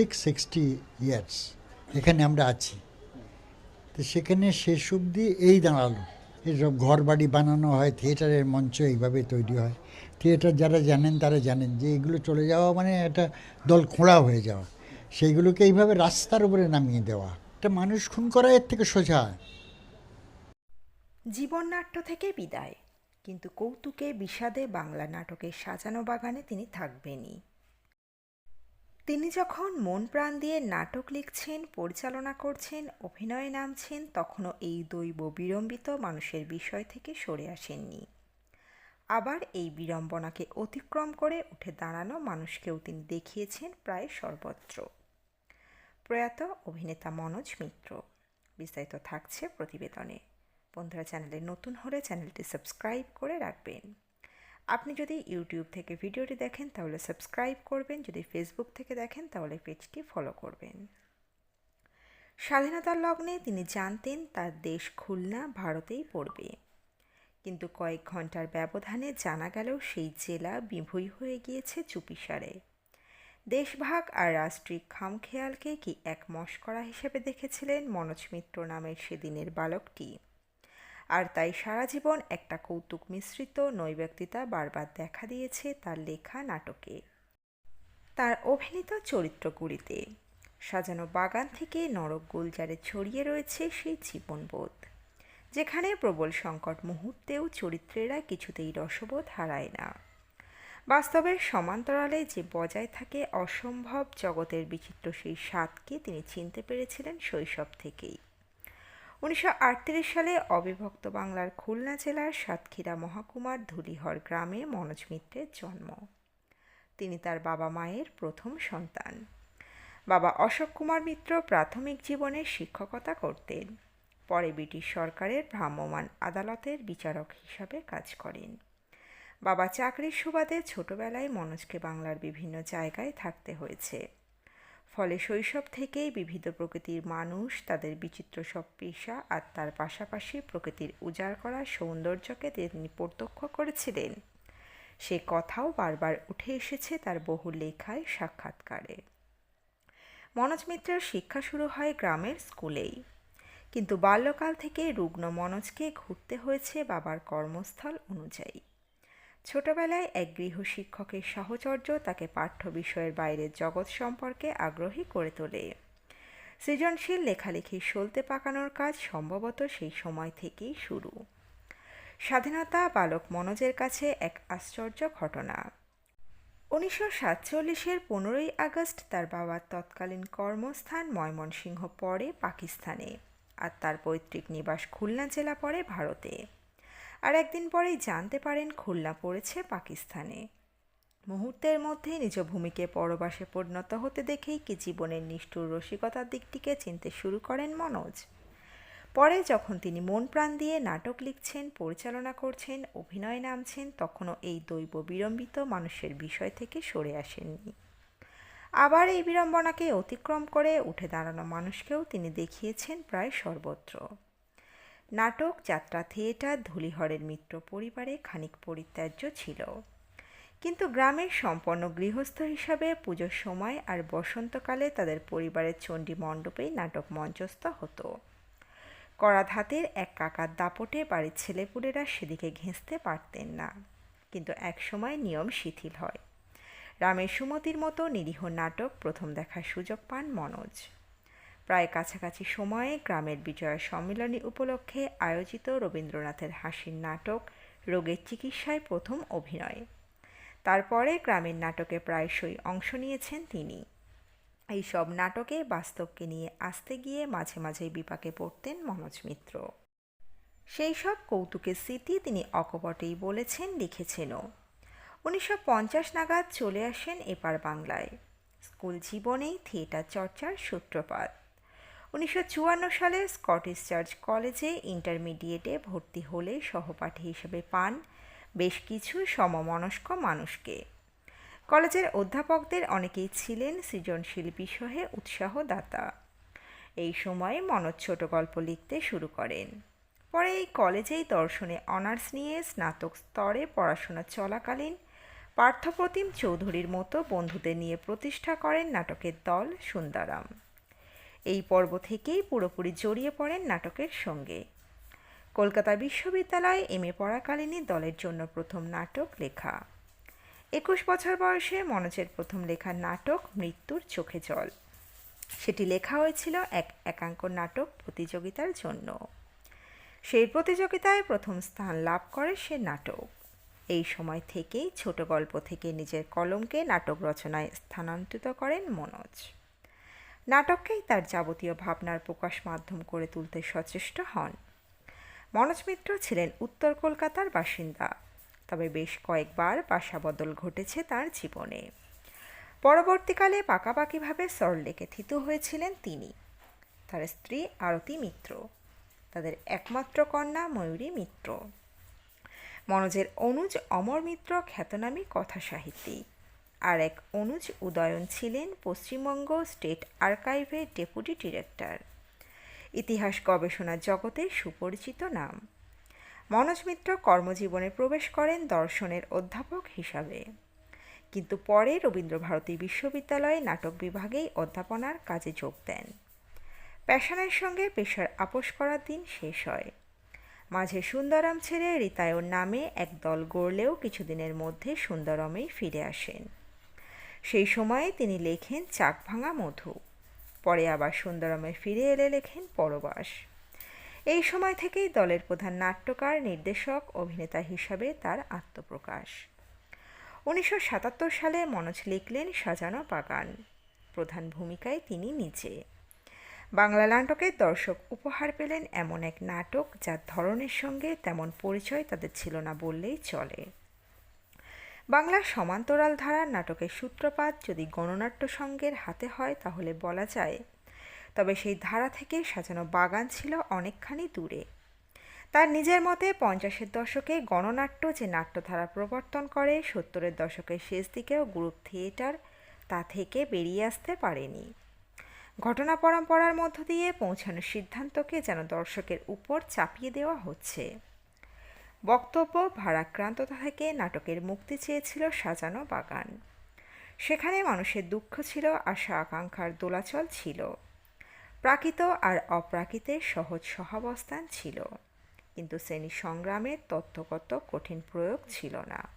Six sixty years এখানে আমরা আছি। তো সেখানে শেষ অবধি এই দাঁড়াল। এসব ঘর বাড়ি বানানো হয়, থিয়েটারের মঞ্চ এইভাবে তৈরি হয়। থিয়েটার যারা জানেন তারা জানেন যে এগুলো চলে যাওয়া মানে একটা দল খোঁড়া হয়ে যাওয়া। সেইগুলোকে এইভাবে রাস্তার উপরে নামিয়ে দেওয়া। এটা মানুষ খুন করা এর থেকে সোজা। জীবননাট্য থেকে বিদায়। কিন্তু কৌতুকে বিষাদে বাংলা নাটকের সাজানো বাগানে তিনি থাকবেনই। তিনি যখন মন প্রাণ দিয়ে নাটক লিখছেন, পরিচালনা করছেন, অভিনয়ে নামছেন, তখনও এই দৈব বিড়ম্বিত মানুষের বিষয় থেকে সরে আসেননি। আবার এই বিড়ম্বনাকে অতিক্রম করে উঠে দাঁড়ানো মানুষকেও তিনি দেখিয়েছেন প্রায় সর্বত্র। প্রয়াত অভিনেতা মনোজ মিত্র। বিস্তারিত থাকছে প্রতিবেদনে। বন্ধুরা, চ্যানেলে নতুন হলে চ্যানেলটি সাবস্ক্রাইব করে রাখবেন। আপনি যদি ইউটিউব থেকে ভিডিওটি দেখেন, তাহলে সাবস্ক্রাইব করবেন। যদি ফেসবুক থেকে দেখেন, তাহলে পেজটি ফলো করবেন। স্বাধীনতার লগ্নে তিনি জানতেন, তার দেশ খুলনা ভারতেই পড়বে। কিন্তু কয়েক ঘণ্টার ব্যবধানে জানা গেল, সেই জেলা বিভূই হয়ে গিয়েছে চুপিসারে দেশভাগ আর রাষ্ট্রিক খামখেয়ালকে কি এক মস্করা হিসেবে দেখেছিলেন মনোজ মিত্র নামের সেদিনের বালকটি? আর তাই সারা জীবন একটা কৌতুক মিশ্রিত নৈব্যক্তিতা বারবার দেখা দিয়েছে তার লেখা নাটকে। তার অভিনীত চরিত্রগুলিতে সাজানো বাগান থেকে নরক গুলজারে ছড়িয়ে রয়েছে সেই জীবনবোধ, যেখানে প্রবল সংকট মুহূর্তেও চরিত্রেরা কিছুতেই রসবোধ হারায় না। বাস্তবের সমান্তরালে যে বজায় থাকে অসম্ভব জগতের বিচিত্র সেই স্বাদকে তিনি চিনতে পেরেছিলেন শৈশব থেকেই। উনিশশো আটত্রিশ সালে অবিভক্ত বাংলার খুলনা জেলার সাতক্ষীরা মহকুমার ধুলিহর গ্রামে মনোজ মিত্রের জন্ম। তিনি তার বাবা মায়ের প্রথম সন্তান। বাবা অশোক কুমার মিত্র প্রাথমিক জীবনে শিক্ষকতা করতেন। পরে ব্রিটিশ সরকারের ভ্রাম্যমাণ আদালতের বিচারক হিসাবে কাজ করেন। বাবা চাকরির সুবাদে ছোটবেলায় মনোজকে বাংলার বিভিন্ন জায়গায় থাকতে হয়েছে। ফলে শৈশব থেকেই বিবিধ প্রকৃতির মানুষ তাদের বিচিত্র সব পেশা আর তার পাশাপাশি প্রকৃতির উজাড় করা সৌন্দর্যকে তিনি প্রত্যক্ষ করেছিলেন। সে কথাও বারবার উঠে এসেছে তার বহু লেখায় সাক্ষাৎকারে। মনোজ মিত্রের শিক্ষা শুরু হয় গ্রামের স্কুলেই। কিন্তু বাল্যকাল থেকে রুগ্ন মনোজকে ঘুরতে হয়েছে বাবার কর্মস্থল অনুযায়ী। ছোটবেলায় এক গৃহ শিক্ষকের সাহচর্য তাকে পাঠ্য বিষয়ের বাইরের জগৎ সম্পর্কে আগ্রহী করে তোলে। সৃজনশীল লেখালেখি সলতে পাকানোর কাজ সম্ভবত সেই সময় থেকেই শুরু। স্বাধীনতা বালক মনোজের কাছে এক আশ্চর্য ঘটনা। উনিশশো সাতচল্লিশের পনেরোই আগস্ট তার বাবার তৎকালীন কর্মস্থান ময়মনসিংহ পড়ে পাকিস্তানে আর তার পৈতৃক নিবাস খুলনা জেলা পড়ে ভারতে। আর একদিন পরেই জানতে পারেন খুলনা পড়েছে পাকিস্তানে। মুহূর্তের মধ্যে নিজ ভূমিকে পরবাসে পরিণত হতে দেখেই কি জীবনের নিষ্ঠুর রসিকতার দিকটিকে চিনতে শুরু করেন মনোজ। পরে যখন তিনি মন প্রাণ দিয়ে নাটক লিখছেন, পরিচালনা করছেন, অভিনয়ে নামছেন, তখনও এই দৈব বিড়ম্বিত মানুষের বিষয় থেকে সরে আসেননি। আবার এই বিড়ম্বনাকে অতিক্রম করে উঠে দাঁড়ানো মানুষকেও তিনি দেখিয়েছেন প্রায় সর্বত্র। নাটক, যাত্রা, থিয়েটার, ধুলিহরের মিত্র পরিবারে খানিক পরিত্যাজ্য ছিল। কিন্তু গ্রামের সম্পন্ন গৃহস্থ হিসাবে পুজোর সময় আর বসন্তকালে তাদের পরিবারের চণ্ডী মণ্ডপেই নাটক মঞ্চস্থ হতো। করাত হাতের এক কাকার দাপটে বাড়ির ছেলেপুলেরা সেদিকে ঘেঁচতে পারতেন না। কিন্তু একসময় নিয়ম শিথিল হয়। রামের সুমতির মতো নিরীহ নাটক প্রথম দেখার সুযোগ পান মনোজ। প্রায় কাছাকাছি সময়ে গ্রামের বিজয়া সম্মেলনী উপলক্ষে আয়োজিত রবীন্দ্রনাথের হাসির নাটক রোগের চিকিৎসায় প্রথম অভিনয়। তারপরে গ্রামের নাটকে প্রায়শই অংশ নিয়েছেন তিনি। এই সব নাটকে বাস্তবকে নিয়ে আসতে গিয়ে মাঝে মাঝে বিপাকে পড়তেন মনোজ মিত্র। সেই সব কৌতুকের স্মৃতি তিনি অকপটেই বলেছেন, লিখেছেনও। উনিশশো পঞ্চাশ নাগাদ চলে আসেন এপার বাংলায়। স্কুল জীবনেই থিয়েটার চর্চার সূত্রপাত। উনিশশো চুয়ান্ন সালে স্কটিশ চার্চ কলেজে ইন্টারমিডিয়েটে ভর্তি হলে সহপাঠী হিসেবে পান বেশ কিছু সমমনস্ক মানুষকে। কলেজের অধ্যাপকদের অনেকেই ছিলেন সৃজনশীল বিষয়ে উৎসাহদাতা। এই সময়ে মনোজ ছোট গল্প লিখতে শুরু করেন। পরে এই কলেজেই দর্শনে অনার্স নিয়ে স্নাতক স্তরে পড়াশোনা চলাকালীন পার্থপ্রতিম চৌধুরীর মতো বন্ধুদের নিয়ে প্রতিষ্ঠা করেন নাটকের দল সুন্দরাম। এই পর্ব থেকেই পুরোপুরি জড়িয়ে পড়েন নাটকের সঙ্গে। কলকাতা বিশ্ববিদ্যালয়ে এম এ পড়াকালীনই দলের জন্য প্রথম নাটক লেখা। একুশ বছর বয়সে মনোজের প্রথম লেখা নাটক মৃত্যুর চোখে জল। সেটি লেখা হয়েছিল এক একাঙ্ক নাটক প্রতিযোগিতার জন্য। সেই প্রতিযোগিতায় প্রথম স্থান লাভ করে সে নাটক। এই সময় থেকেই ছোট গল্প থেকে নিজের কলমকে নাটক রচনায় স্থানান্তরিত করেন মনোজ। নাটককেই তার যাবতীয় ভাবনার প্রকাশ মাধ্যম করে তুলতে সচেষ্ট হন। মনোজ মিত্র ছিলেন উত্তর কলকাতার বাসিন্দা, তবে বেশ কয়েকবার বাসা বদল ঘটেছে তার জীবনে। পরবর্তীকালে পাকাপাকিভাবে সরলেকে থিত হয়েছিলেন তিনি। তার স্ত্রী আরতি মিত্র, তাদের একমাত্র কন্যা ময়ূরী মিত্র। মনোজের অনুজ অমর মিত্র খ্যাতনামী কথা সাহিত্যিক আর এক অনুজ উদয়ন ছিলেন পশ্চিমবঙ্গ স্টেট আর্কাইভের ডেপুটি ডিরেক্টর। ইতিহাস গবেষণা জগতে সুপরিচিত নাম। মনোজ মিত্র কর্মজীবনে প্রবেশ করেন দর্শনের অধ্যাপক হিসাবে। কিন্তু পরে রবীন্দ্রভারতী বিশ্ববিদ্যালয়ে নাটক বিভাগেই অধ্যাপনার কাজে যোগ দেন। প্যাশনের সঙ্গে পেশার আপোষ করার দিন শেষ হয়। মাঝে সুন্দরম ছেড়ে রিতায়র নামে এক দল গড়লেও কিছুদিনের মধ্যে সুন্দরমেই ফিরে আসেন। সেই সময়ে তিনি লেখেন চাক ভাঙা মধু। পরে আবার সুন্দরমে ফিরে এলে লেখেন পরবাস। এই সময় থেকেই দলের প্রধান নাট্যকার, নির্দেশক, অভিনেতা হিসাবে তার আত্মপ্রকাশ। উনিশশো সাতাত্তর সালে মনোজ লিখলেন সাজানো বাগান। প্রধান ভূমিকায় তিনি নিজে। বাংলা নাটকের দর্শক উপহার পেলেন এমন এক নাটক যার ধরনের সঙ্গে তেমন পরিচয় তাদের ছিল না বললেই চলে। বাংলার সমান্তরাল ধারার নাটকের সূত্রপাত যদি গণনাট্য সঙ্গের হাতে হয়, তাহলে বলা যায়, তবে সেই ধারা থেকে সাজানো বাগান ছিল অনেকখানি দূরে। তার নিজের মতে পঞ্চাশের দশকে গণনাট্য যে নাট্যধারা প্রবর্তন করে, সত্তরের দশকের শেষ দিকেও গ্রুপ থিয়েটার তা থেকে বেরিয়ে আসতে পারেনি। ঘটনা পরম্পরার মধ্য দিয়ে পৌঁছানোর সিদ্ধান্তকে যেন দর্শকের উপর চাপিয়ে দেওয়া হচ্ছে। বক্তব্য ভারাক্রান্ত থেকে নাটকের মুক্তি চেয়েছিল সাজানো বাগান। সেখানে মানুষের দুঃখ ছিল, আশা আকাঙ্ক্ষার দোলাচল ছিল। প্রাকৃত আর অপ্রাকৃতের সহজ সহাবস্থান ছিল। কিন্তু শ্রেণি সংগ্রামের তত্ত্বগত কঠিন প্রয়োগ ছিল না।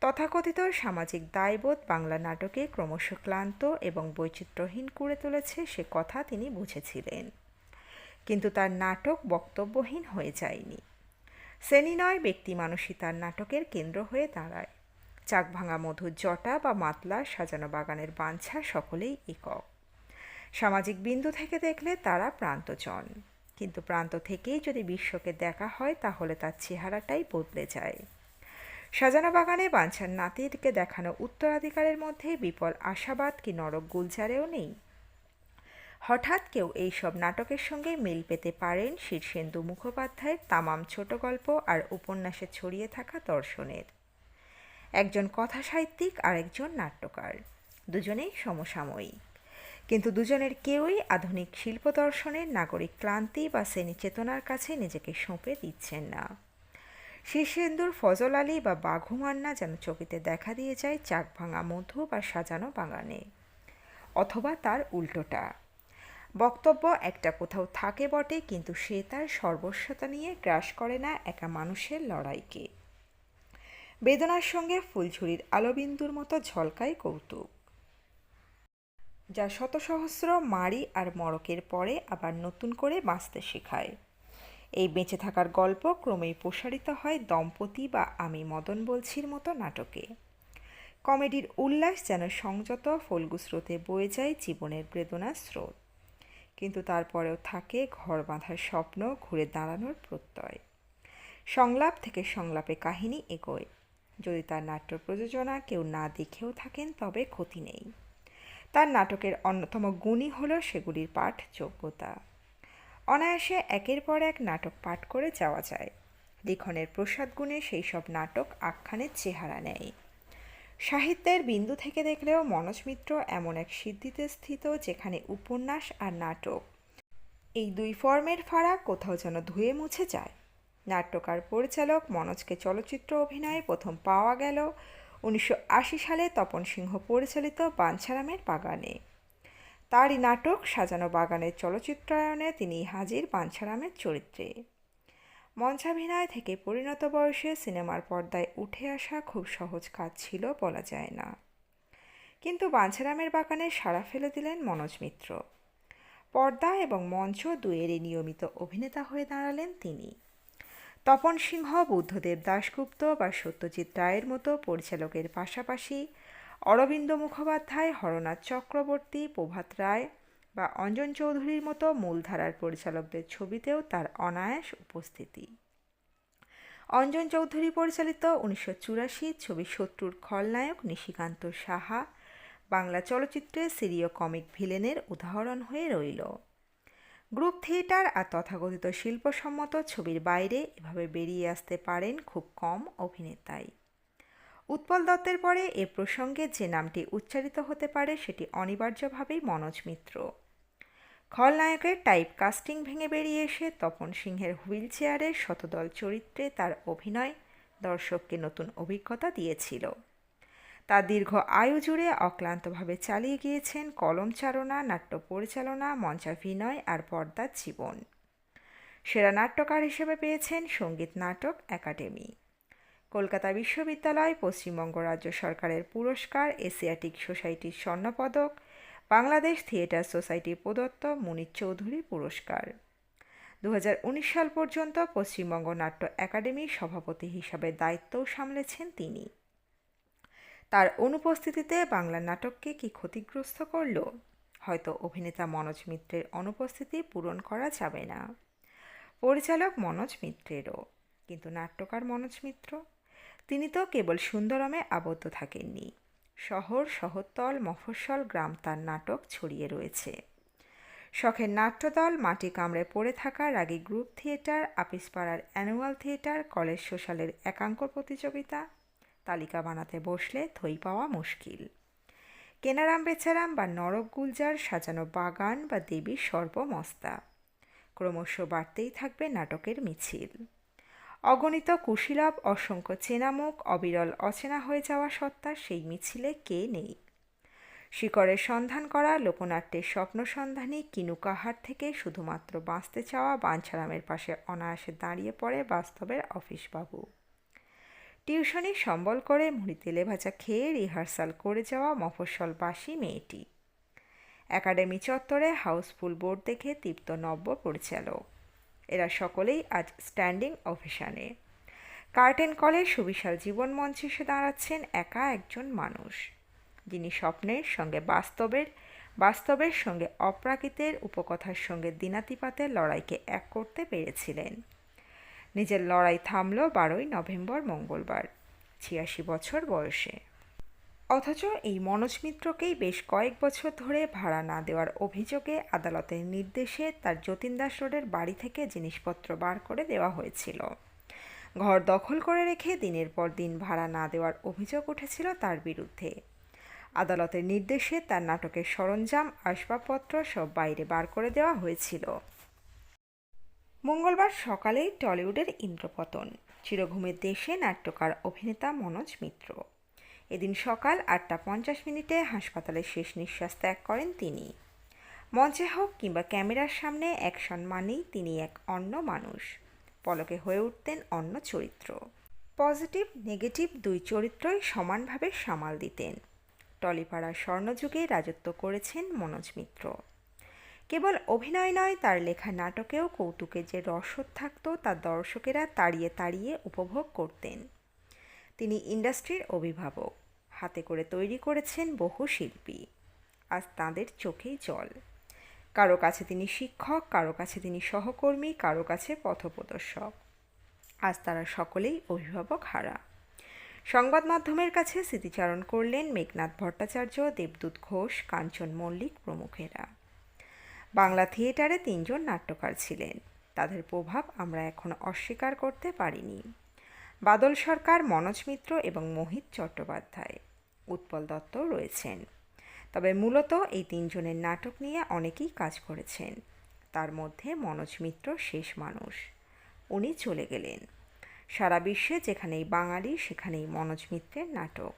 তথাকথিত সামাজিক দায়বোধ বাংলা নাটকে ক্রমশ ক্লান্ত এবং বৈচিত্র্যহীন করে তুলেছে সে কথা তিনি বুঝেছিলেন। কিন্তু তার নাটক বক্তব্যহীন হয়ে যায়নি। শ্রেণি নয় ব্যক্তি মানুষই তার নাটকের কেন্দ্র হয়ে দাঁড়ায়। চাক ভাঙা মধুর জটা বা মাতলা সাজানো বাগানের বাঞ্ছা সকলেই একক। সামাজিক বিন্দু থেকে দেখলে তারা প্রান্তজন। কিন্তু প্রান্ত থেকেই যদি বিশ্বকে দেখা হয়, তাহলে তার চেহারাটাই বদলে যায়। সাজানো বাগানে বাঞ্ছার নাতিরকে দেখানো উত্তরাধিকারের মধ্যে বিপল আশাবাদ কি নরক গুলজারেও নেই? হঠাৎ কেউ এই সব নাটকের সঙ্গে মিল পেতে পারেন শীর্ষেন্দু মুখোপাধ্যায়ের তামাম ছোট গল্প আর উপন্যাসে ছড়িয়ে থাকা দর্শনের। একজন কথা সাহিত্যিক আর একজন নাট্যকার। দুজনেই সমসাময়িক। কিন্তু দুজনের কেউই আধুনিক শিল্প দর্শনের নাগরিক ক্লান্তি বা শ্রেণি চেতনার কাছে নিজেকে সঁপে দিচ্ছেন না। শীর্ষেন্দুর ফজল আলী বা বাঘুমান্না যেন চকিতে দেখা দিয়ে যায় চাক ভাঙা মধু বা সাজানো বাগানে। অথবা তার উল্টোটা। বক্তব্য একটা কোথাও থাকে বটে, কিন্তু সে তার সর্বস্বতা নিয়ে গ্রাস করে না একা মানুষের লড়াইকে। বেদনার সঙ্গে ফুলঝুরির আলোবিন্দুর মতো ঝলকায় কৌতুক। যা শত সহস্র মারি আর মরকের পরে আবার নতুন করে বাঁচতে শেখায়। এই বেঁচে থাকার গল্প ক্রমেই প্রসারিত হয় দম্পতি বা আমি মদন বলছির মতো নাটকে। কমেডির উল্লাস যেন সংযত, ফল্গু স্রোতে বয়ে যায় জীবনের বেদনার স্রোত। কিন্তু তারপরেও থাকে ঘর বাঁধার স্বপ্ন, ঘুরে দাঁড়ানোর প্রত্যয়। সংলাপ থেকে সংলাপে কাহিনী এগোয়। যদি তার নাট্য প্রযোজনা কেউ না দেখেও থাকেন, তবে ক্ষতি নেই। তার নাটকের অন্যতম গুণই হল সেগুলির পাঠ যোগ্যতা। অনায়াসে একের পর এক নাটক পাঠ করে যাওয়া যায়। লিখনের প্রসাদ গুণে সেই সব নাটক আখ্যানের চেহারা নেয়। সাহিত্যের বিন্দু থেকে দেখলেও মনোজ মিত্র এমন এক সিদ্ধিতে স্থিত যেখানে উপন্যাস আর নাটক। এই দুই ফর্মের ফারাক কোথাও যেন ধুয়ে মুছে যায়। নাট্যকার পরিচালক মনোজকে চলচ্চিত্র অভিনয়ে প্রথম পাওয়া গেল উনিশশো আশি সালে তপন সিংহ পরিচালিত বাঞ্ছারামের বাগানে। তারই নাটক সাজানো বাগানের চলচ্চিত্রায়নে তিনি হাজির বাঞ্ছারামের চরিত্রে। মঞ্চাভিনয় থেকে পরিণত বয়সে সিনেমার পর্দায় উঠে আসা খুব সহজ কাজ ছিল বলা যায় না। কিন্তু বাঞ্ছারামের বাগানে সাড়া ফেলে দিলেন মনোজ মিত্র। পর্দা এবং মঞ্চ দুয়েরই নিয়মিত অভিনেতা হয়ে দাঁড়ালেন তিনি। তপন সিংহ, বুদ্ধদেব দাশগুপ্ত বা সত্যজিৎ রায়ের মতো পরিচালকের পাশাপাশি অরবিন্দ মুখোপাধ্যায়, হরনাথ চক্রবর্তী, প্রভাত রায় বা অঞ্জন চৌধুরীর মতো মূলধারার পরিচালকদের ছবিতেও তার অনায়াস উপস্থিতি। অঞ্জন চৌধুরী পরিচালিত উনিশশো চুরাশি ছবি শত্রুর খলনায়ক নিশিকান্ত সাহা, বাংলা চলচ্চিত্রে সিরিয় কমিক ভিলেনের উদাহরণ হয়ে রইল। গ্রুপ থিয়েটার আর তথাকথিত শিল্পসম্মত ছবির বাইরে এভাবে বেরিয়ে আসতে পারেন খুব কম অভিনেতাই। উৎপল দত্তের পরে এ প্রসঙ্গে যে নামটি উচ্চারিত হতে পারে সেটি অনিবার্যভাবেই মনোজ মিত্র। খলনায়কের টাইপ কাস্টিং ভেঙে বেরিয়ে এসে তপন সিংহের হুইল চেয়ারে শতদল চরিত্রে তার অভিনয় দর্শককে নতুন অভিজ্ঞতা দিয়েছিল। তার দীর্ঘ আয়ু জুড়ে অক্লান্তভাবে চালিয়ে গিয়েছেন কলম চালনা, নাট্য পরিচালনা, মঞ্চাভিনয় আর পর্দার জীবন। সেরা নাট্যকার হিসেবে পেয়েছেন সংগীত নাটক একাডেমি। কলকাতা বিশ্ববিদ্যালয়, পশ্চিমবঙ্গ রাজ্য সরকারের পুরস্কার, এশিয়াটিক সোসাইটির স্বর্ণপদক বাংলাদেশ থিয়েটার সোসাইটি প্রদত্ত মুনির চৌধুরী পুরস্কার। দু হাজার উনিশ সাল পর্যন্ত পশ্চিমবঙ্গ নাট্য একাডেমির সভাপতি হিসাবে দায়িত্বও সামলেছেন তিনি। তার অনুপস্থিতিতে বাংলা নাটককে কি ক্ষতিগ্রস্ত করল? হয়তো অভিনেতা মনোজ মিত্রের অনুপস্থিতি পূরণ করা যাবে না। পরিচালক মনোজ মিত্রেরও। কিন্তু নাট্যকার মনোজ মিত্র? তিনি তো কেবল সুন্দরমে আবদ্ধ থাকেননি। শহর, শহরতল, মফস্বল গ্রাম তার নাটক ছড়িয়ে রয়েছে। শখের নাট্যদল, মাটি কামড়ে পড়ে থাকা রাগী গ্রুপ থিয়েটার, আপিসপাড়ার অ্যানুয়াল থিয়েটার, কলেজ সোশ্যালের একাঙ্ক প্রতিযোগিতা, তালিকা বানাতে বসলে থই পাওয়া মুশকিল। কেনারাম বেচারাম বা নরক গুলজার সাজানো বাগান বা দেবীর সর্বমস্তা। ক্রমশ বাড়তেই থাকবে নাটকের মিছিল। অগণিত কুশীলভ অসংখ্য চেনামুখ, অবিরল অচেনা হয়ে যাওয়া সত্তা, সেই মিছিলে কে নেই? শিকড়ের সন্ধান করা, লোকনাট্যের স্বপ্ন সন্ধানী কিনু কাহার থেকে শুধুমাত্র বাঁচতে চাওয়া, বাঞ্ছারামের পাশে অনায়াসে দাঁড়িয়ে পড়ে বাস্তবের অফিসবাবু। টিউশনি সম্বল করে, মুড়ি তেলে ভাজা খেয়ে রিহার্সাল করে যাওয়া মফস্বলবাসী মেয়েটি। একাডেমি চত্বরে হাউসফুল বোর্ড দেখে তৃপ্ত নব্য পরিচালক। এরা সকলেই আজ স্ট্যান্ডিং অফিসানে কার্টেন কলে সুবিশাল জীবন মঞ্চে এসে দাঁড়াচ্ছেন একা একজন মানুষ। যিনি স্বপ্নের সঙ্গে বাস্তবের বাস্তবের সঙ্গে অপ্রাকৃতের উপকথার সঙ্গে দিনাতিপাতের লড়াইকে এক করতে পেরেছিলেন। নিজের লড়াই থামল বারোই নভেম্বর মঙ্গলবার, ছিয়াশি বছর বয়সে। অথচ এই মনোজ মিত্রকেই বেশ কয়েক বছর ধরে ভাড়া না দেওয়ার অভিযোগে আদালতের নির্দেশে তার যতীন দাস রোডের বাড়ি থেকে জিনিসপত্র বার করে দেওয়া হয়েছিল। ঘর দখল করে রেখে দিনের পর দিন ভাড়া না দেওয়ার অভিযোগ উঠেছিল তার বিরুদ্ধে। আদালতের নির্দেশে তার নাটকের সরঞ্জাম, আসবাবপত্র সব বাইরে বার করে দেওয়া হয়েছিল। মঙ্গলবার সকালেই টলিউডের ইন্দ্রপতন। চিরঘুমের দেশে নাট্যকার অভিনেতা মনোজ মিত্র। এদিন সকাল আটটা পঞ্চাশ মিনিটে হাসপাতালে শেষ নিঃশ্বাস ত্যাগ করেন তিনি। মঞ্চে হোক কিংবা ক্যামেরার সামনে অ্যাকশন মানেই তিনি এক অন্য মানুষ। পলকে হয়ে উঠতেন অন্য চরিত্র। পজিটিভ, নেগেটিভ দুই চরিত্রই সমানভাবে সামাল দিতেন। টলিপাড়ার স্বর্ণযুগে রাজত্ব করেছেন মনোজ মিত্র। কেবল অভিনয় নয়, তার লেখা নাটকেও কৌতুকে যে রসদ থাকত, তা দর্শকেরা তাড়িয়ে তাড়িয়ে উপভোগ করতেন। তিনি ইন্ডাস্ট্রির অভিভাবক। হাতে করে তৈরি করেছেন বহু শিল্পী। আজ তাঁদের চোখেই জল। কারও কাছে তিনি শিক্ষক, কারও কাছে তিনি সহকর্মী, কারও কাছে পথপ্রদর্শক। আজ তারা সকলেই অভিভাবক হারা। সংবাদ মাধ্যমের কাছে স্মৃতিচারণ করলেন মেঘনাথ ভট্টাচার্য, দেবদূত ঘোষ, কাঞ্চন মল্লিক প্রমুখেরা। বাংলা থিয়েটারে তিনজন নাট্যকার ছিলেন। তাদের প্রভাব আমরা এখনও অস্বীকার করতে পারিনি। বাদল সরকার, মনোজ মিত্র এবং মোহিত চট্টোপাধ্যায়। উৎপল দত্ত রয়েছেন। তবে মূলত এই তিনজনের নাটক নিয়ে অনেকেই কাজ করেছেন। তার মধ্যে মনোজ মিত্র শেষ মানুষ। উনি চলে গেলেন। সারা বিশ্বে যেখানেই বাঙালি, সেখানেই মনোজ মিত্রের নাটক।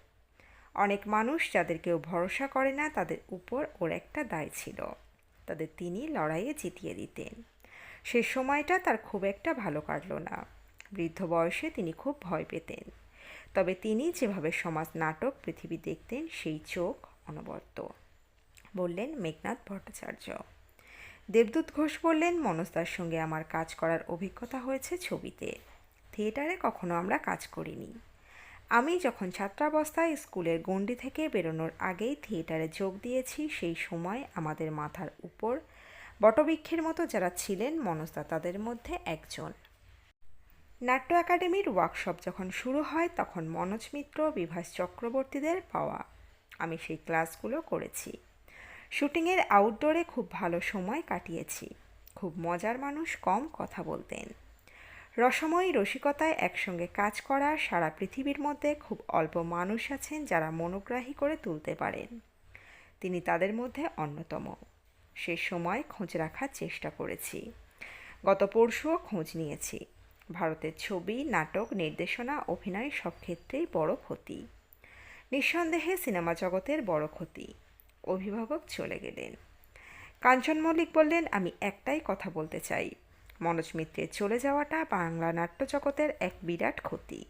অনেক মানুষ যাদের কেউ ভরসা করে না, তাদের উপর ওর একটা দায় ছিল। তাদের তিনি লড়াইয়ে জিতিয়ে দিতেন। সে সময়টা তার খুব একটা ভালো কাটল না। বৃদ্ধ বয়সে তিনি খুব ভয় পেতেন। তবে তিনি যেভাবে সমাজ নাটক পৃথিবী দেখতেন, সেই চোখ অনবদ্য বললেন মেঘনাথ ভট্টাচার্য। দেবদূত ঘোষ বললেন মনস্তার সঙ্গে আমার কাজ করার অভিজ্ঞতা হয়েছে ছবিতে। থিয়েটারে কখনো আমরা কাজ করিনি। আমি যখন ছাত্রাবস্থায় স্কুলের গণ্ডি থেকে বেরোনোর আগেই থিয়েটারে যোগ দিয়েছি, সেই সময় আমাদের মাথার উপর বটবৃক্ষের মতো যারা ছিলেন মনস্তা তাদের মধ্যে একজন। নাট্য একাডেমির ওয়ার্কশপ যখন শুরু হয়, তখন মনোজ মিত্র, বিভাস চক্রবর্তীদের পাওয়া। আমি সেই ক্লাসগুলো করেছি। শুটিংয়ের আউটডোরে খুব ভালো সময় কাটিয়েছি। খুব মজার মানুষ, কম কথা বলতেন। রসময়ী রসিকতায় একসঙ্গে কাজ করা সারা পৃথিবীর মধ্যে খুব অল্প মানুষ আছেন যারা মনোগ্রাহী করে তুলতে পারেন। তিনি তাদের মধ্যে অন্যতম। সে সময় খোঁজ রাখার চেষ্টা করেছি। গত পরশুও খোঁজ নিয়েছি। ভারতের ছবি, নাটক, নির্দেশনা, অভিনয় সব ক্ষেত্রেই বড় ক্ষতি। নিঃসন্দেহে সিনেমা জগতের বড় ক্ষতি। অভিভাবক চলে গেলেন। কাঞ্চন মল্লিক বললেন, আমি একটাই কথা বলতে চাই। মনোজ মিত্রের চলে যাওয়াটা বাংলা নাট্য জগতের এক বিরাট ক্ষতি।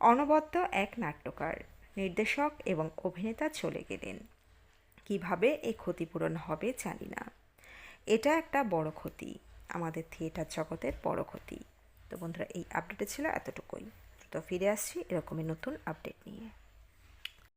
অনবদ্য এক নাট্যকার, নির্দেশক এবং অভিনেতা চলে গেলেন। কীভাবে এই ক্ষতিপূরণ হবে জানি না। এটা একটা বড় ক্ষতি। আমাদের থিয়েটার জগতের বড় ক্ষতি। তো বন্ধুরা এই আপডেটে ছিল এতটুকুই। তো ফিরে আসছি এরকমই নতুন আপডেট নিয়ে।